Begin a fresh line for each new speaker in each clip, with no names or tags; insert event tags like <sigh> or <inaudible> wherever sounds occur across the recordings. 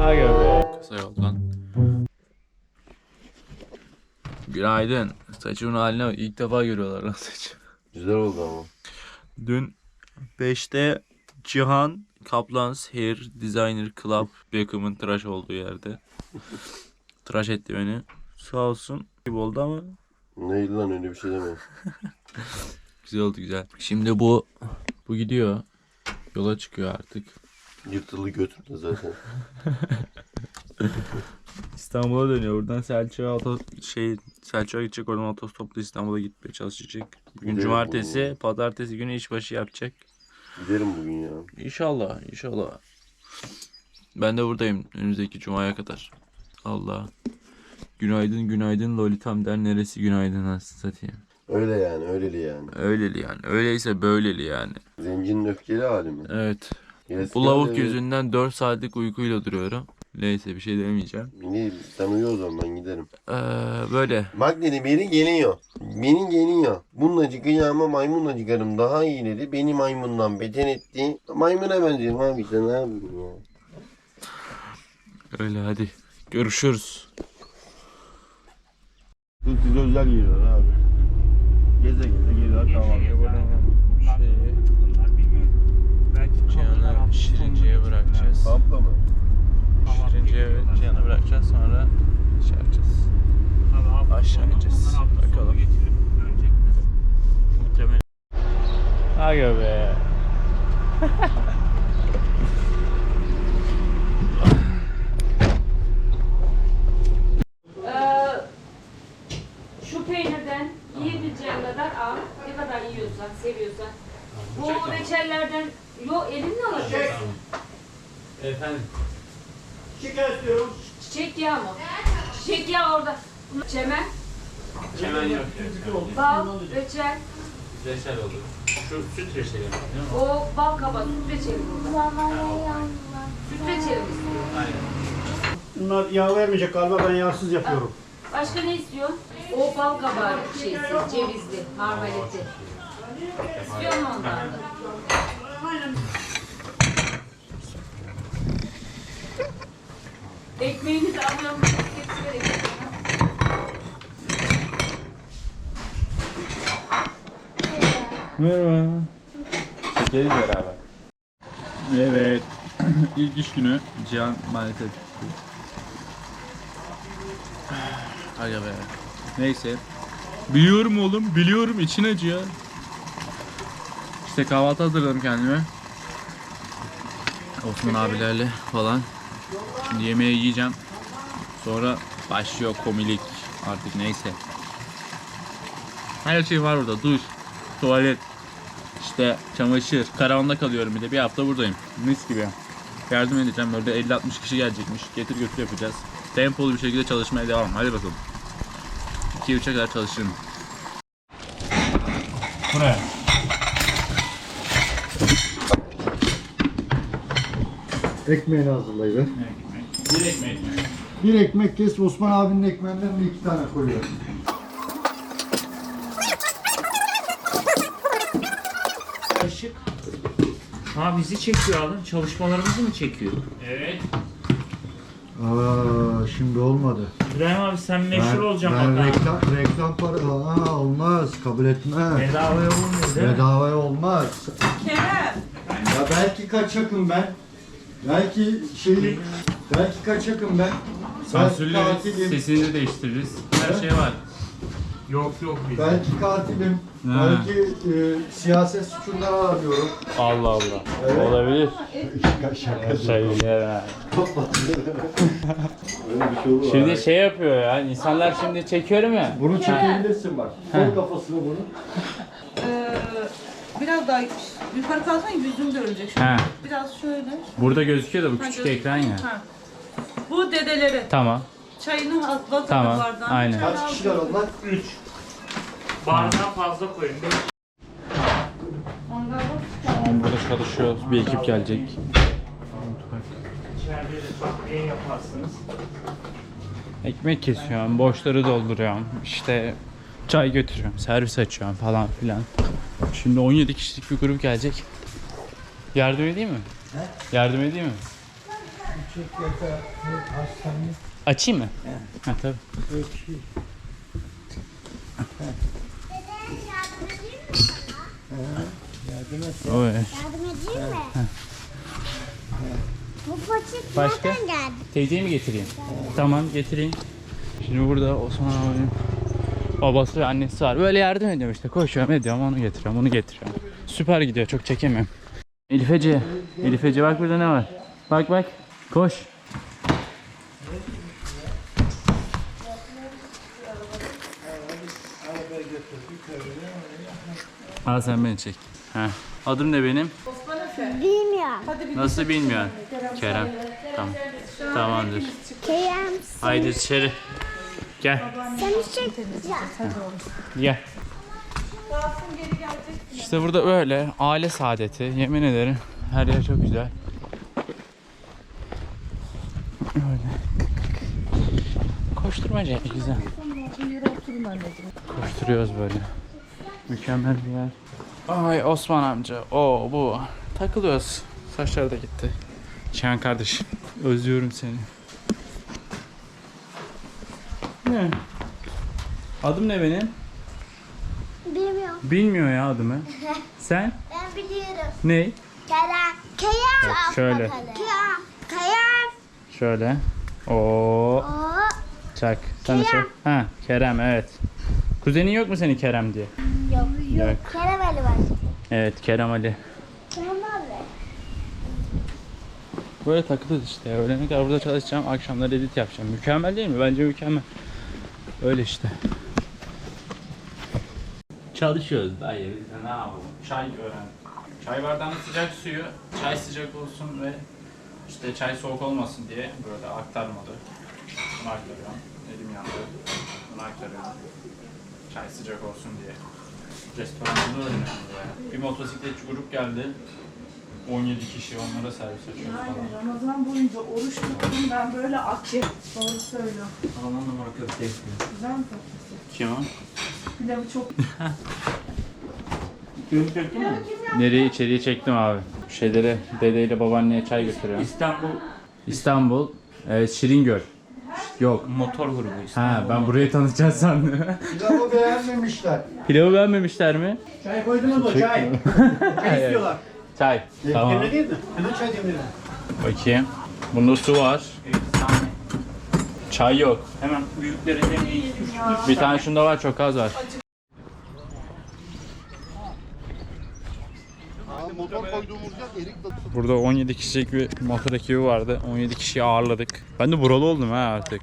Aga be. Kısa yoldan. Günaydın. Saçımın haline. İlk defa görüyorlar lan saçı.
Güzel oldu ama.
Dün 5'te Cihan Kaplan's Hair Designer Club Beckham'ın tıraş olduğu yerde. tıraş etti beni. Sağ olsun. Gibi oldu ama
Neydi lan öyle bir şey deme. <laughs>
güzel oldu güzel. Şimdi bu bu gidiyor. Yola çıkıyor artık.
Yırtıldı götürdü zaten. <laughs>
İstanbul'a dönüyor. Buradan Selçuk'a auto şey Selçuk'a gidecek. Oradan otostopla İstanbul'a gitmeye çalışacak. Bugün
Gidelim
cumartesi,
oğlum.
pazartesi günü işbaşı yapacak.
Giderim bugün ya.
İnşallah, inşallah. Ben de buradayım önümüzdeki cumaya kadar. Allah. Günaydın, günaydın Lolitam der neresi günaydın nasıl satayım.
Öyle yani öyleli yani.
Öyleli yani. Öyleyse böyleli yani.
Zencinin öfkeli hali mi?
Evet.
Yes,
Bu lavuk yüzünden 4 saatlik uykuyla duruyorum. Neyse bir şey demeyeceğim.
İyi sen uyu o zaman ben giderim.
Ee, böyle.
Bak dedi beni geliyor. Beni geliyor. Bununla çıkacağıma maymunla çıkarım daha iyi dedi. Beni maymundan beter etti. Maymuna benziyorum abi işte ne yapayım ya.
Öyle hadi. Görüşürüz.
Siz özel geliyor abi. Geze geze geliyor tamam.
Cihan'ı Şirince'ye bırakacağız.
Kampla mı?
Şirince'ye Cihan'ı bırakacağız sonra şey yapacağız. Aşağı ineceğiz. Bakalım. Muhtemelen. Aga be.
Ee, şu peynirden yiyebileceğin kadar al. Ne kadar yiyorsan, seviyorsan. Bu reçellerden yo elinle alacaksın.
Efendim.
Çiçek yağı mı? Çiçek yağı orada. Çemen,
Hemen yok.
bal, reçel.
Reçel olur. Şu süt reçeli mi? Değil mi?
O bal kaba, süt reçeli burada. Süt reçeli mi istiyor?
Aynen.
Bunlar yağ vermeyecek galiba ben yağsız yapıyorum.
Başka ne istiyorsun? O bal kabağı şeysi, cevizli, marmelatli. İstiyor musun ondan da? Ekmeğini de alıyorum. Vereyim.
Merhaba. Çekeriz beraber. Evet. <clears throat> İlk iş günü Cihan maalesef. Aga be. Neyse. Biliyorum oğlum, biliyorum için acıyor. İşte kahvaltı hazırladım kendime. Osman abilerle falan. Şimdi yemeği yiyeceğim. Sonra başlıyor komilik artık neyse. Her şey var burada. Duş, tuvalet, işte çamaşır. Karavanda kalıyorum bir de. Bir hafta buradayım. Mis gibi. Yardım edeceğim. Böyle 50-60 kişi gelecekmiş. Getir götür yapacağız. Tempolu bir şekilde çalışmaya devam. Hadi bakalım. 2-3'e kadar çalışırım. Buraya.
Ekmeğini hazırlayıver.
Bir ekmek?
Bir ekmek kes Osman abinin ekmeğinden bir iki tane koyuyor.
Kaşık. Ha bizi çekiyor adam. Çalışmalarımızı mı çekiyor?
Evet.
Aa şimdi olmadı.
İbrahim abi sen meşhur olacaksın
ben
bak. ha.
reklam, reklam para Aa, olmaz kabul etmem.
Bedavaya olmuyor değil mi?
Bedavaya olmaz. Ya belki kaçakım ben. Belki şey belki kaçakım ben. Belki katilim.
sesini de değiştiririz. Her şey var.
Yok yok biz.
Belki katilim.
Ha.
Belki e, siyaset suçundan aranıyorum.
Allah Allah.
Evet.
Olabilir.
Şaka
Şey.
Öyle bir şey olur
Şimdi
abi.
şey yapıyor ya. insanlar şimdi çekiyorum ya.
Bunu çekebilirsin bak. Koy kafasına bunu.
Ee, biraz daha yukarı kalsan yüzün görünecek. Şöyle.
He.
Biraz şöyle.
Burada gözüküyor da bu
Ha,
küçük ekran ya.
Ha. Bu dedeleri.
Tamam.
Çayını hazırladı
Tamam,
bardağı.
aynen.
Çay
Kaç kişiler
aldı.
onlar?
3. Bardağı fazla koyun.
Tamam burada çalışıyor. Bir ekip gelecek.
İçeride de takviye yaparsınız.
Ekmek kesiyorum, boşları dolduruyorum. İşte çay götürüyorum, servis açıyorum falan filan. Şimdi 17 kişilik bir grup gelecek. Yardım edeyim mi? Yardım edeyim mi? Açayım mı? Ha tabii. Oy.
Yardım edeyim mi? Bu poşet
Başka?
nereden geldi?
Teyzeyi mi getireyim? Tamam getireyim. Şimdi burada Osman abinin babası ve annesi var. Böyle yardım ediyorum işte. Koşuyorum ediyorum onu getiriyorum onu getiriyorum. Süper gidiyor çok çekemiyorum. Elif Ece. Elif Ece bak burada ne var? Bak bak. Koş. Al sen beni çek. Heh. Adım ne benim?
Bilmiyorum.
Nasıl bilmiyorsun? Kerem. Tamam. Tamamdır.
Kerem
Haydi içeri. Gel.
seni çekeceğim.
Gel. İşte burada öyle aile saadeti. Yemin ederim her yer çok güzel. Öyle. Koşturmaca güzel. Koşturuyoruz böyle. Mükemmel bir yer. Ay Osman amca. O bu. Takılıyoruz. Saçlar da gitti. Çiğen kardeş. Özlüyorum seni. Ne? Adım ne benim?
Bilmiyorum.
Bilmiyor ya adımı. <laughs> Sen?
Ben biliyorum.
Ne?
Kerem. Kerem.
şöyle.
Kerem. Kerem.
Şöyle. Oo,
O.
çak. Sen de
Kerem.
çak. Ha, Kerem evet. Kuzenin yok mu senin Kerem diye?
Yok.
Yok.
Kerem Ali var.
Evet, Kerem Ali.
Kerem abi.
Böyle takılırız işte. Öğlene kadar burada çalışacağım. Akşamları edit yapacağım. Mükemmel değil mi? Bence mükemmel. Öyle işte. Çalışıyoruz dayı. Biz de ne yapalım? Çay öğren. Çay bardağının sıcak suyu, çay sıcak olsun ve işte çay soğuk olmasın diye böyle aktarmadı. Bunu aktarıyorum. Elim yandı. Bunu aktarıyorum. Çay sıcak olsun diye. Restoranda öğreniyorum böyle. Bir motosikletçi grup geldi. 17 kişi onlara servis açıyoruz falan.
Ramazan boyunca oruç tuttum ben böyle akçe. Doğru söylüyorum.
Aman numara köfte
Güzel mi tatlısı?
Kim o?
Pilavı çok <laughs>
Nereye içeriye çektim abi. Şeyleri dedeyle babaanneye çay götürüyorum.
İstanbul
İstanbul, e, Şiringöl. Yok.
motor grubu
Ha ben burayı tanıtacağız sandım.
Pilavı beğenmemişler.
Pilavı beğenmemişler mi?
Çay koydunuz mu? Çay. Çay <laughs> istiyorlar.
Çay. Tamam.
Demle değil mi? Hemen çay demledim.
Bakayım. Bunda su var. Çay yok.
Hemen büyükleri iyi
Bir tane şunda var çok az var.
Motor koyduğumuz yer erik
Burada 17 kişilik bir motor ekibi vardı. 17 kişiyi ağırladık. Ben de buralı oldum ha artık.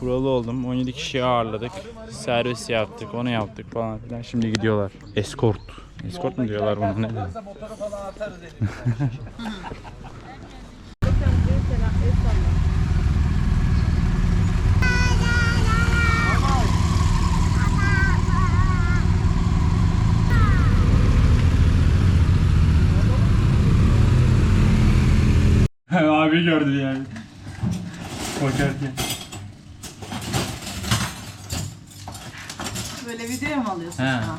Buralı oldum. 17 kişiyi ağırladık. Servis yaptık, onu yaptık falan filan. Şimdi gidiyorlar. Escort. Escort mu diyorlar buna ne diyor? <laughs> Abi gördü yani. Koşarken.
böyle video mu alıyorsun?
He.
Ha.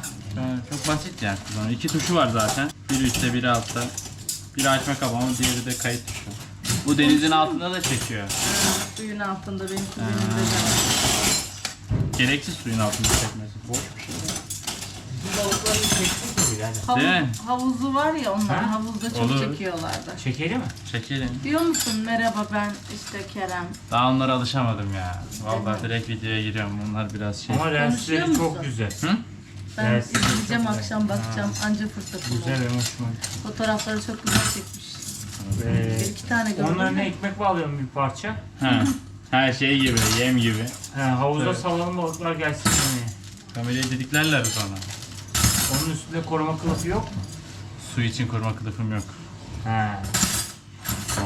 Çok basit yani. kullanımı. İki tuşu var zaten. Biri üstte biri altta. Biri açma kapama, diğeri de kayıt tuşu. Bu denizin altında da çekiyor.
Suyun altında benim kuzenimde de var.
Gereksiz suyun altında çekmesi. Boş bir şey.
Havuz,
Değil mi?
havuzu var ya onlar
Ha?
havuzda çok
Olur.
çekiyorlardı.
Çekeli mi?
Çekelim.
Diyor musun merhaba ben işte Kerem.
Daha onlara alışamadım ya. Vallahi direkt videoya giriyorum. Bunlar biraz şey.
Ama lensleri
Konuşuyor
çok
musun?
güzel.
Ben
Evet,
izleyeceğim akşam bakacağım anca fırsat bulur.
Güzel ve hoşuma.
Fotoğrafları çok güzel çekmiş.
Ee,
Bir iki tane gördüm.
onların
de.
ekmek bağlıyorum bir parça.
Ha. Her şey gibi, yem gibi.
He, havuza
Evet.
salalım balıklar gelsin yemeğe.
Kamerayı didiklerler sonra.
Onun üstünde koruma kılıfı yok mu?
Su için kurma kılıfım yok.
He.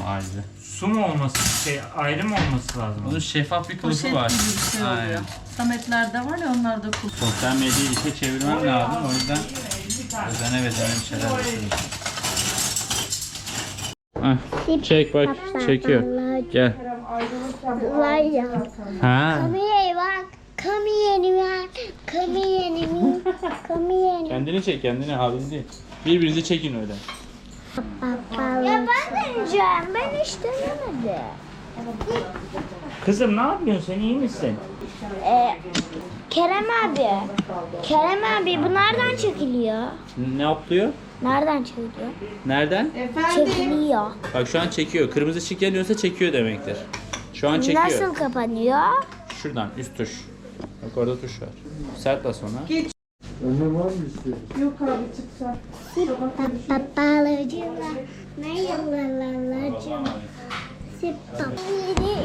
O ayrı.
Su mu olması, şey ayrı mı olması lazım?
Bunun şeffaf bir kılıfı
Poşet
var.
gibi bir şey oluyor.
Aynen.
Sametler'de var ya onlar da kul.
Sosyal medyayı işe çevirmem lazım. O yüzden özene bezene bir şeyler yapıyorum. Heh, çek bak çekiyor. Gel.
Var ya.
Ha.
Kameraya bak. Kameraya bak.
Kendini çek kendini abin değil. Birbirinizi çekin öyle.
Ya ben deneyeceğim. Ben hiç denemedim.
Kızım ne yapıyorsun sen iyi misin?
Ee, Kerem abi. Kerem abi bu nereden çekiliyor?
Ne yapıyor?
Nereden çekiliyor?
Nereden?
Efendim.
Çekiliyor.
Bak şu an çekiyor. Kırmızı ışık yanıyorsa çekiyor demektir. Şu an çekiyor.
Nasıl kapanıyor?
Şuradan üst tuş. Bak orada tuş var. Sert bas
Önlem var mı istedim?
Yok abi çıksa.
Yıllarlarcım. Sipapiri.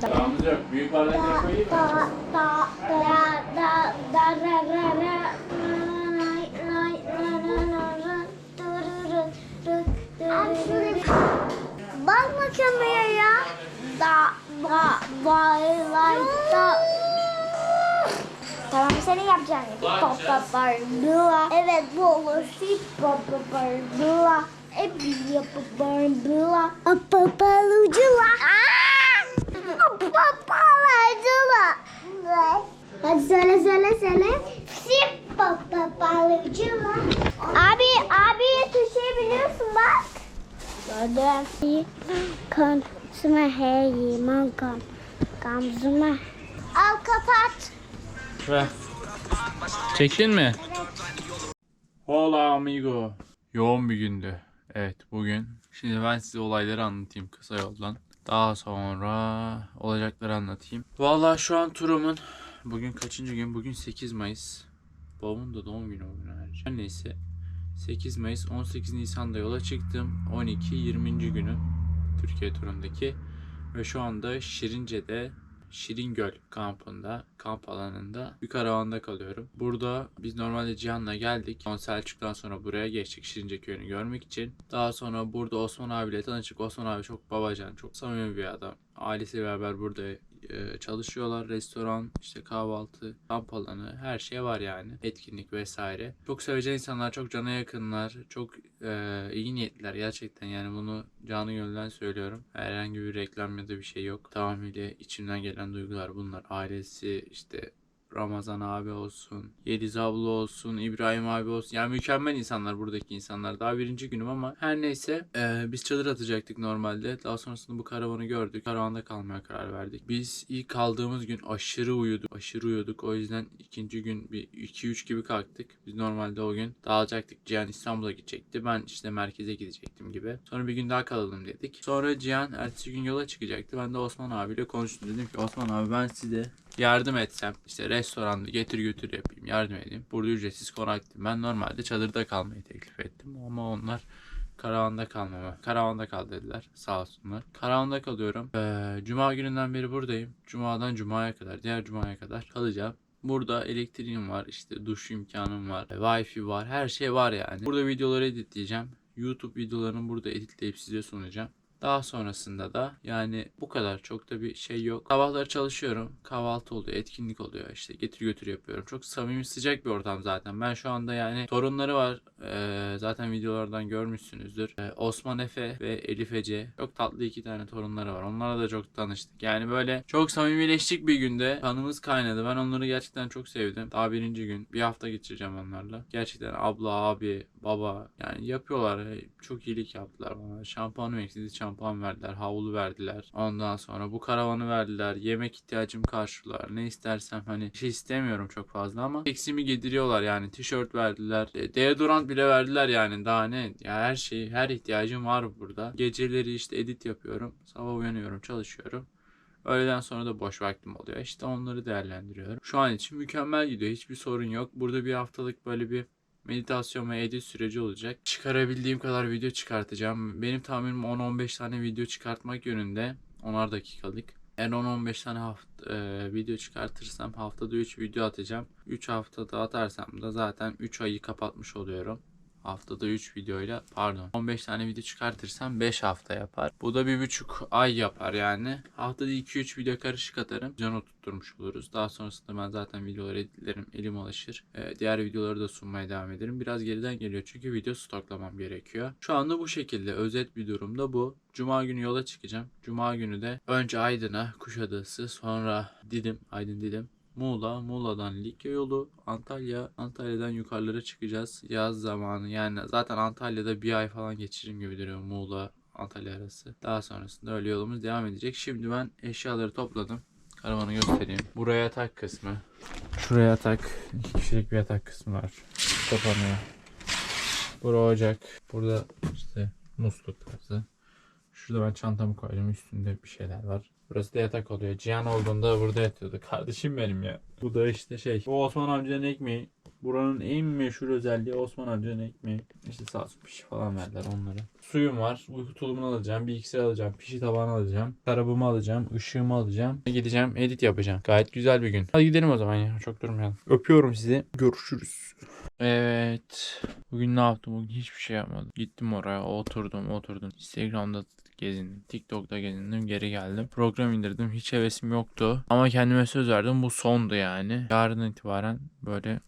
Paramız yok. Büyük bardakları koyayım
Da da da da da ra ra ra. Lay lay la la la la. Dururu, ru, dururu. Bakma kameraya. Da da vay vay da. Tamam senin yapacağın gibi. Papa bardua. Evet bu olur. Papa bardua. Hep yapı bardua. Papa lucula. Papa lucula. Hadi söyle söyle söyle. Sip papa lucula. Abi abi tuşu biliyorsun bak. Gördüm. Kan sıma hey man kan. Kamzuma. Al kapat.
Ver. Çektin mi? Hola amigo. Yoğun bir gündü. Evet bugün. Şimdi ben size olayları anlatayım kısa yoldan. Daha sonra olacakları anlatayım. Vallahi şu an turumun bugün kaçıncı gün? Bugün 8 Mayıs. Babamın da doğum günü bugün ayrıca. Neyse 8 Mayıs 18 Nisan'da yola çıktım. 12-20. günü Türkiye turundaki. Ve şu anda Şirince'de Şiringöl kampında, kamp alanında bir karavanda kalıyorum. Burada biz normalde Cihan'la geldik. Son Selçuk'tan sonra buraya geçtik Şirince köyünü görmek için. Daha sonra burada Osman abiyle tanıştık. Osman abi çok babacan, çok samimi bir adam. Ailesiyle beraber burada e, çalışıyorlar. Restoran, işte kahvaltı, kamp alanı her şey var yani. Etkinlik vesaire. Çok sevecen insanlar, çok cana yakınlar, çok e, iyi niyetliler gerçekten yani bunu canı gönülden söylüyorum. Herhangi bir reklam ya da bir şey yok. Tamamıyla içimden gelen duygular bunlar. Ailesi işte Ramazan abi olsun, Yeliz abla olsun, İbrahim abi olsun. Yani mükemmel insanlar buradaki insanlar. Daha birinci günüm ama her neyse eee, biz çadır atacaktık normalde. Daha sonrasında bu karavanı gördük. Karavanda kalmaya karar verdik. Biz ilk kaldığımız gün aşırı uyuduk. Aşırı uyuduk. O yüzden ikinci gün bir 2-3 gibi kalktık. Biz normalde o gün dağılacaktık. Cihan İstanbul'a gidecekti. Ben işte merkeze gidecektim gibi. Sonra bir gün daha kalalım dedik. Sonra Cihan ertesi gün yola çıkacaktı. Ben de Osman abiyle konuştum. Dedim ki Osman abi ben size yardım etsem işte restoranda getir götür yapayım yardım edeyim. Burada ücretsiz konaktayım. Ben normalde çadırda kalmayı teklif ettim ama onlar karavanda kalmama. Karavanda kal dediler sağ olsunlar. Karavanda kalıyorum. Ee, Cuma gününden beri buradayım. Cuma'dan Cuma'ya kadar diğer Cuma'ya kadar kalacağım. Burada elektriğim var, işte duş imkanım var, wifi var, her şey var yani. Burada videoları editleyeceğim. YouTube videolarını burada editleyip size sunacağım. Daha sonrasında da yani bu kadar çok da bir şey yok. Sabahları çalışıyorum. Kahvaltı oluyor, etkinlik oluyor. işte getir götür yapıyorum. Çok samimi sıcak bir ortam zaten. Ben şu anda yani torunları var. Ee, zaten videolardan görmüşsünüzdür. Ee, Osman Efe ve Elif Ece. Çok tatlı iki tane torunları var. Onlarla da çok tanıştık. Yani böyle çok samimileştik bir günde. Kanımız kaynadı. Ben onları gerçekten çok sevdim. Daha birinci gün. Bir hafta geçireceğim onlarla. Gerçekten abla, abi, baba yani yapıyorlar. Çok iyilik yaptılar bana. Şampuanım eksildi. Şampuan verdiler. Havlu verdiler. Ondan sonra bu karavanı verdiler. Yemek ihtiyacımı karşılar. Ne istersem hani şey istemiyorum çok fazla ama eksimi giydiriyorlar yani. Tişört verdiler. E, Deodorant bile verdiler yani. Daha ne? Ya her şey, her ihtiyacım var burada. Geceleri işte edit yapıyorum. Sabah uyanıyorum, çalışıyorum. Öğleden sonra da boş vaktim oluyor. İşte onları değerlendiriyorum. Şu an için mükemmel gidiyor. Hiçbir sorun yok. Burada bir haftalık böyle bir meditasyon ve edit süreci olacak. Çıkarabildiğim kadar video çıkartacağım. Benim tahminim 10-15 tane video çıkartmak yönünde. 10'ar dakikalık. En 10-15 tane hafta, e, video çıkartırsam haftada 3 video atacağım. 3 haftada atarsam da zaten 3 ayı kapatmış oluyorum. Haftada 3 videoyla pardon 15 tane video çıkartırsam 5 hafta yapar. Bu da bir buçuk ay yapar yani. Haftada 2-3 video karışık atarım. Can oturtmuş oluruz. Daha sonrasında ben zaten videoları editlerim. Elim alışır. Ee, diğer videoları da sunmaya devam ederim. Biraz geriden geliyor çünkü video stoklamam gerekiyor. Şu anda bu şekilde özet bir durumda bu. Cuma günü yola çıkacağım. Cuma günü de önce Aydın'a, Kuşadası, sonra Didim, Aydın Didim. Muğla, Muğla'dan Likya yolu, Antalya, Antalya'dan yukarılara çıkacağız. Yaz zamanı yani zaten Antalya'da bir ay falan geçiririm gibi duruyor Muğla, Antalya arası. Daha sonrasında öyle yolumuz devam edecek. Şimdi ben eşyaları topladım. Karavanı göstereyim. Buraya yatak kısmı. Şuraya yatak. iki kişilik bir yatak kısmı var. Kapanıyor. Bura ocak. Burada işte musluk tarzı. Şurada ben çantamı koydum. Üstünde bir şeyler var. Burası da yatak oluyor. Cihan olduğunda burada yatıyordu. Kardeşim benim ya. Bu da işte şey. Bu Osman amcanın ekmeği. Buranın en meşhur özelliği Osman amcanın ekmeği. İşte sağ olsun pişi falan verdiler onlara. Suyum var. Uyku tulumunu alacağım. Bilgisayar alacağım. Pişi tabağını alacağım. Arabamı alacağım. ışığımı alacağım. Gideceğim edit yapacağım. Gayet güzel bir gün. Hadi gidelim o zaman ya. Çok durmayalım. Öpüyorum sizi. Görüşürüz. Evet. Bugün ne yaptım? Bugün hiçbir şey yapmadım. Gittim oraya, oturdum, oturdum. Instagram'da gezindim, TikTok'ta gezindim, geri geldim. Program indirdim. Hiç hevesim yoktu. Ama kendime söz verdim. Bu sondu yani. Yarın itibaren böyle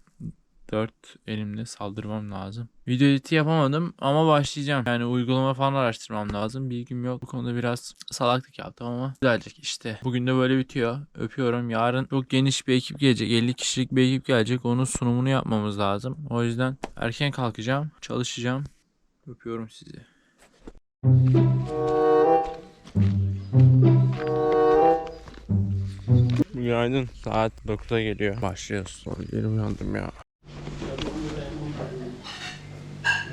dört elimle saldırmam lazım. Video editi yapamadım ama başlayacağım. Yani uygulama falan araştırmam lazım. Bilgim yok. Bu konuda biraz salaklık yaptım ama güzelcek işte. Bugün de böyle bitiyor. Öpüyorum. Yarın çok geniş bir ekip gelecek. 50 kişilik bir ekip gelecek. Onun sunumunu yapmamız lazım. O yüzden erken kalkacağım. Çalışacağım. Öpüyorum sizi. Günaydın. Saat 9'a geliyor. Başlıyoruz. Geri uyandım ya.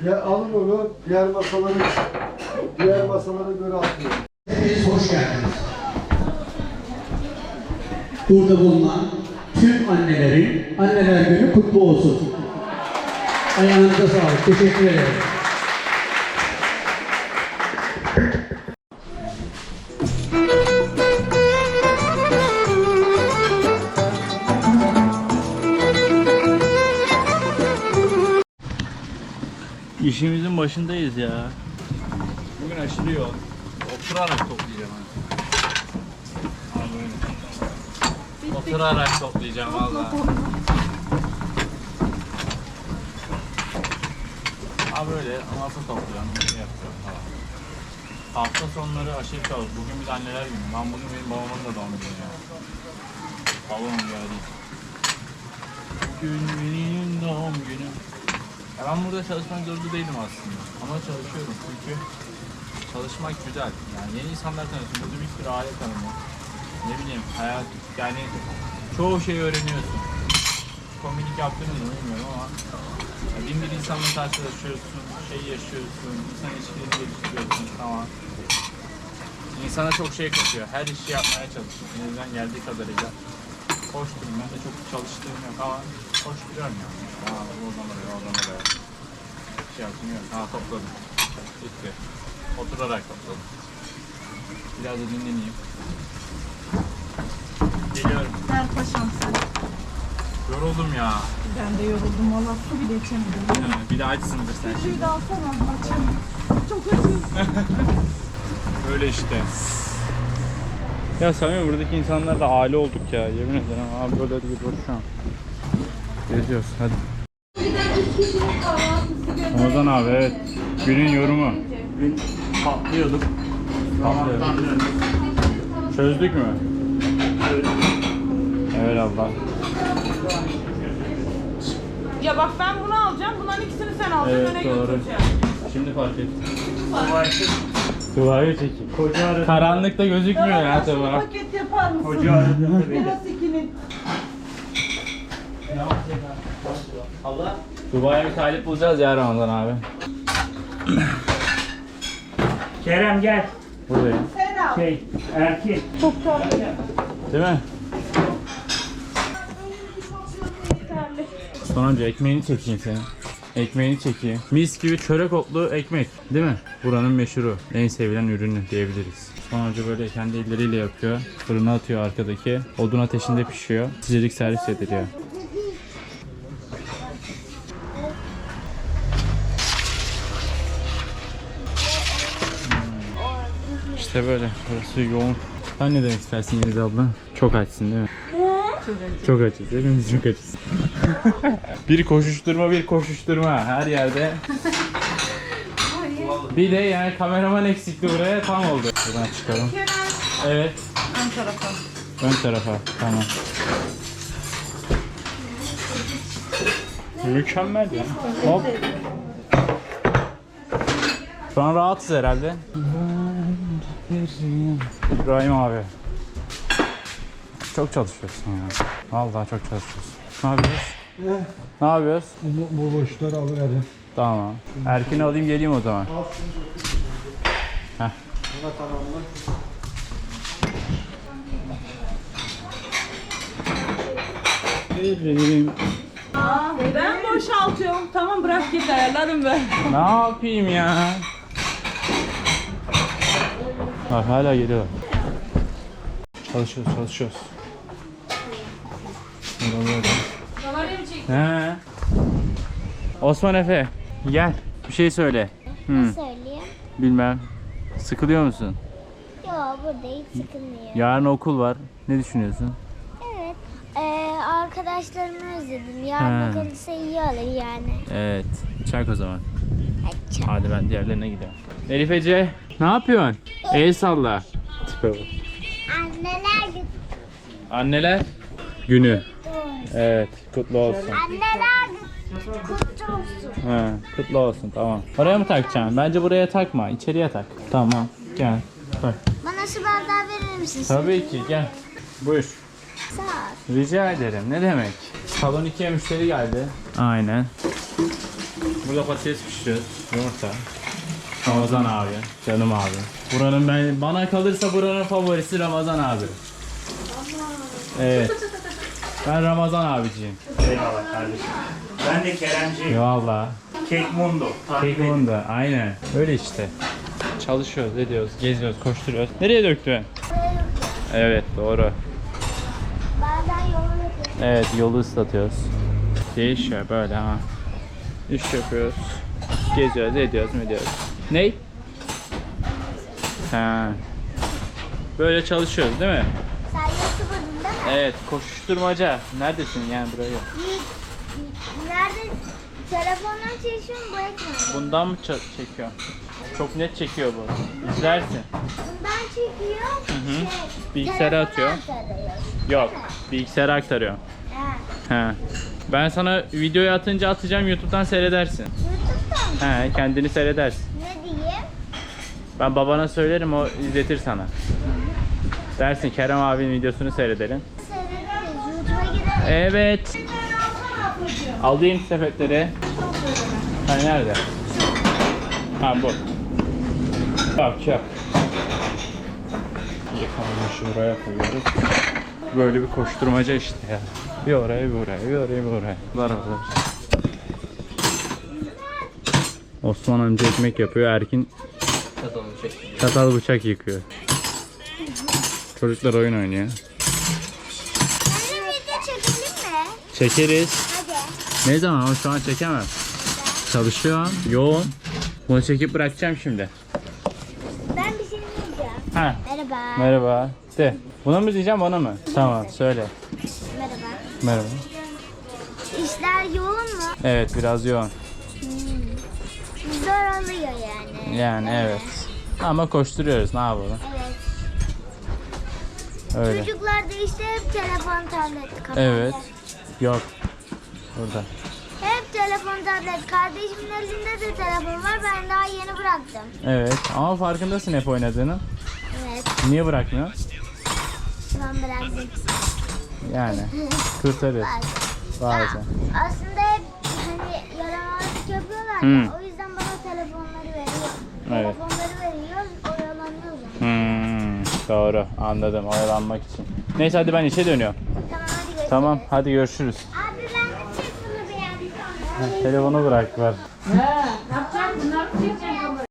Ya alın onu diğer masaları diğer masalara göre atıyor.
Hepiniz hoş geldiniz. Burada bulunan tüm annelerin anneler günü kutlu olsun. Ayağınıza sağlık. Teşekkür ederim.
İşimizin başındayız ya. Bugün aşırı yoğun. Oturarak toplayacağım. Ha böyle. Oturarak toplayacağım valla. Ha böyle masa topluyorum, şey yapıyorum falan. Hafta sonları aşırı çalış. Bugün bir anneler günü. Lan bugün benim babamın da doğum günü ya. Babamın geldi. Bugün benim doğum günüm. Ya ben burada çalışmak zorunda değilim aslında. Ama çalışıyorum çünkü çalışmak güzel. Yani yeni insanlar tanıyorsun. Burada bir sürü aile tanımı. Ne bileyim hayat yani çoğu şey öğreniyorsun. Komünik yaptığını mı bilmiyorum ama ya bin bir insanla karşılaşıyorsun, şey yaşıyorsun, insan ilişkilerini geliştiriyorsun tamam. İnsana çok şey katıyor. Her işi yapmaya çalışıyorsun. Elimden geldiği kadarıyla. Koşturum. Ben de çok çalıştığım yok ama koşturuyorum yani. Oradan oraya, oradan oraya. Şey yaptım yok. Ha topladım. Bitti. Oturarak topladım. Biraz da dinleneyim. Geliyorum.
Gel paşam sen.
Yoruldum ya.
Ben de yoruldum valla su bile içemedim.
Bir de açsındır sen
Suyu da alsana açım. Çok acı. <laughs>
Öyle işte. Ya Samim buradaki insanlar da aile olduk ya. Yemin ederim abi böyle gidiyoruz şu an. Geziyoruz hadi. Ramazan abi evet. Günün yorumu. Gün patlıyorduk. Patlıyorduk. Çözdük mü? Evet abla.
Ya bak ben bunu alacağım. Bunların ikisini sen alacaksın.
Evet,
öne
doğru.
götüreceğim.
Şimdi fark ettim. Duvarı çekeyim. Koca Karanlıkta gözükmüyor ya
Şu
tabi.
paket yapar mısın?
Aradığında beni.
Biraz ikili.
Dubai'ye bir talip bulacağız ya Ramazan abi.
Kerem gel.
Buradayım.
Sen al.
Şey erkek.
Değil mi? Osman amca ekmeğini çekeyim senin. Ekmeğini çekeyim. Mis gibi çörek otlu ekmek. Değil mi? Buranın meşhuru. En sevilen ürünü diyebiliriz. Osman amca böyle kendi elleriyle yapıyor. Fırına atıyor arkadaki. Odun ateşinde pişiyor. Sıcacık servis ediliyor. İşte böyle. Burası yoğun. Sen ne demek istersin Yeliz abla? Çok açsın değil mi? Çok açız. Hepimiz çok açız. <laughs> bir koşuşturma bir koşuşturma her yerde. bir de yani kameraman eksikti buraya tam oldu. Buradan çıkalım. Evet.
Ön tarafa.
Ön tarafa. Tamam. Mükemmel ya. Hop. Şu an rahatız herhalde. İbrahim abi. Çok çalışıyorsun ya. Vallahi çok çalışıyorsun. Ne yapıyoruz? Ne yapıyoruz?
Bu, bu boşları alıverin.
Tamam. Erkin'i alayım geleyim o zaman.
Buna tamamla.
Ben boşaltıyorum. Tamam bırak git ayarlarım ben.
Ne yapayım ya? Bak hala geliyor. Çalışıyoruz, çalışıyoruz. He. Osman Efe, gel. Bir şey söyle. Hı,
Söyleyeyim.
bilmem. Sıkılıyor musun?
Yok burada hiç sıkılmıyor.
Yarın okul var. Ne düşünüyorsun?
Evet. Ee, arkadaşlarımı özledim. Yarın
Ha.
okulsa iyi olur yani.
Evet. Çak o zaman.
Hadi
ben diğerlerine gidiyorum. Elif Ece, ne yapıyorsun? El salla. Tipe bak.
Anneler günü.
Anneler günü. Evet, kutlu olsun.
Anneler günü kutlu olsun.
He, kutlu olsun tamam. Oraya mı takacaksın? Bence buraya takma. içeriye tak. Tamam. Gel. Tak.
Bana şu bardağı verir misin?
Tabii ki gel. Buyur.
Sağ ol.
Rica ederim. Ne demek? Salon 2'ye müşteri geldi. Aynen. Burada patates pişiriyoruz. Yumurta. Ramazan abi. Canım abi. Buranın ben bana kalırsa buranın favorisi Ramazan abi. Evet. Ben Ramazan abiciyim.
Eyvallah kardeşim. Ben de Keremciyim.
Valla.
Kek Mundo. Takip edin.
Kekunda aynen. Öyle işte. Çalışıyoruz, ediyoruz, geziyoruz, koşturuyoruz. Nereye döktün? Evet doğru.
Yola götür.
Evet yolu ıslatıyoruz. Değişiyor böyle ha. İş yapıyoruz. Geziyoruz, ediyoruz, ediyoruz. Ney? Ha. Böyle çalışıyoruz değil mi?
Sen YouTuber'ın değil mi?
Evet, koşuşturmaca. Neredesin yani buraya?
Nerede? Telefondan çekiyorsun bu ekranı.
Bundan mı ça- çekiyor? Çok net çekiyor bu. İzlersin.
Bundan çekiyor.
hı.
Şey,
Bilgisayara atıyor.
aktarıyor.
Yok, bilgisayara aktarıyor.
Ha.
He. Ben sana videoyu atınca atacağım YouTube'dan seyredersin.
YouTube'da mı?
He, kendini seyredersin.
Ne diyeyim?
Ben babana söylerim o izletir sana. Dersin Kerem abinin videosunu seyredelim.
Seyrederiz. YouTube'a girelim.
Evet. Alayım sepetleri. Ha nerede? Ha bu. Çap çap. Yıkanmışı buraya koyuyoruz. Böyle bir koşturmaca işte ya. Bir oraya bir oraya bir oraya bir oraya. Var orada. Osman amca ekmek yapıyor. Erkin çatal bıçak yıkıyor. Çocuklar oyun oynuyor.
Seninle video çekelim mi?
Çekeriz.
Hadi.
Ne zaman ama şu an çekemem. Çalışıyor. Yoğun. Bunu çekip bırakacağım şimdi.
Ben bir şey diyeceğim.
Ha.
Merhaba.
Merhaba. De. Buna mı diyeceğim bana mı? Tamam söyle.
Merhaba.
Merhaba.
İşler yoğun mu?
Evet biraz yoğun.
Zor oluyor yani.
Yani evet. Ama koşturuyoruz ne yapalım.
Evet.
Öyle.
Çocuklar da işte hep telefon, tablet, kafalar.
Evet. Yok. Burada.
Hep telefon, tablet. Kardeşimin elinde de telefon var. Ben daha yeni bıraktım.
Evet. Ama farkındasın hep oynadığını.
Evet.
Niye bırakmıyorsun?
Ben bıraktım.
Yani. <laughs> Kurtarır. Bazen.
Aslında hep hani yaramazlık yapıyorlar
Hı.
ya. O yüzden bana telefonları veriyor.
Evet.
Telefonları veriyor. Oyalanıyoruz.
Hmm, doğru anladım oyalanmak için. Neyse hadi ben işe dönüyorum.
Tamam hadi görüşürüz.
Tamam hadi görüşürüz.
Abi ben de çek bunu beğendim.
Telefonu bırak ver.
Ne yapacak? Bunlar mı çekecek kamerayı?